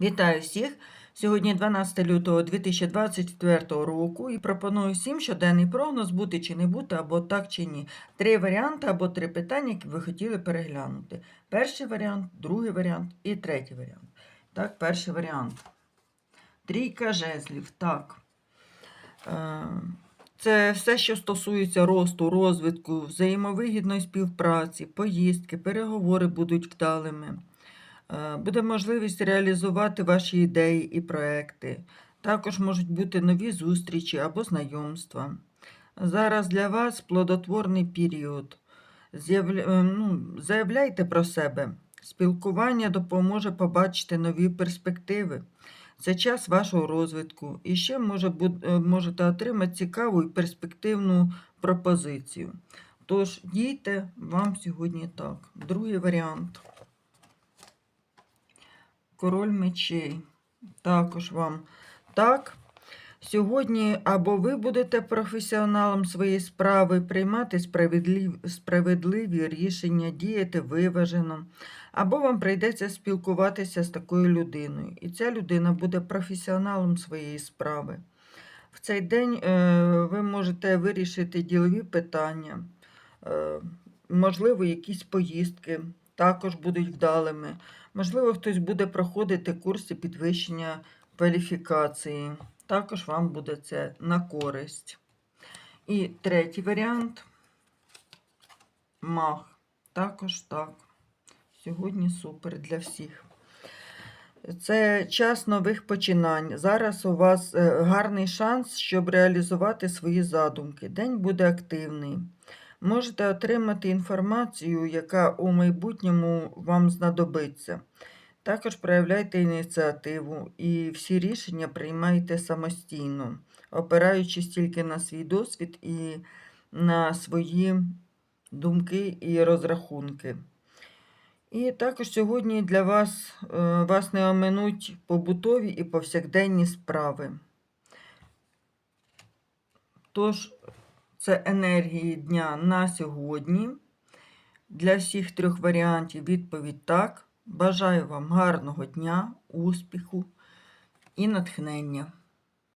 Вітаю всіх! Сьогодні 12 лютого 2024 року і пропоную всім щоденний прогноз бути чи не бути, або так чи ні. Три варіанти або три питання, які ви хотіли переглянути. Перший варіант, другий варіант і третій варіант. Так, перший варіант. Трійка жезлів. Так. Е, Це все, що стосується росту, розвитку, взаємовигідної співпраці, поїздки, переговори будуть вдалими. Е, Буде можливість реалізувати ваші ідеї і проекти. Також можуть бути нові зустрічі або знайомства. Зараз для вас плодотворний період. Е, ну, Заявляйте про себе. Спілкування допоможе побачити нові перспективи. Це час вашого розвитку. І ще може, е, можете отримати цікаву і перспективну пропозицію. Тож дійте вам сьогодні так. Другий варіант. Король мечей. Також вам так. Сьогодні або ви будете професіоналом своєї справи, приймати справедлив... справедливі рішення, діяти виважено, або вам прийдеться спілкуватися з такою людиною. І ця людина буде професіоналом своєї справи. В цей день е, ви можете вирішити ділові питання, е, можливо, якісь поїздки також будуть вдалими. Можливо, хтось буде проходити курси підвищення кваліфікації. Також вам буде це на користь. І третій варіант маг. Також так. Сьогодні супер для всіх. Це час нових починань. Зараз у вас е, гарний шанс, щоб реалізувати свої задумки. День буде активний. Можете отримати інформацію, яка у майбутньому вам знадобиться. Також проявляйте ініціативу і всі рішення приймайте самостійно, опираючись тільки на свій досвід і на свої думки і розрахунки. І також сьогодні для вас, е, вас не оминуть побутові і повсякденні справи. Тож, це енергії дня на сьогодні. Для всіх трьох варіантів відповідь так. Бажаю вам гарного дня, успіху і натхнення.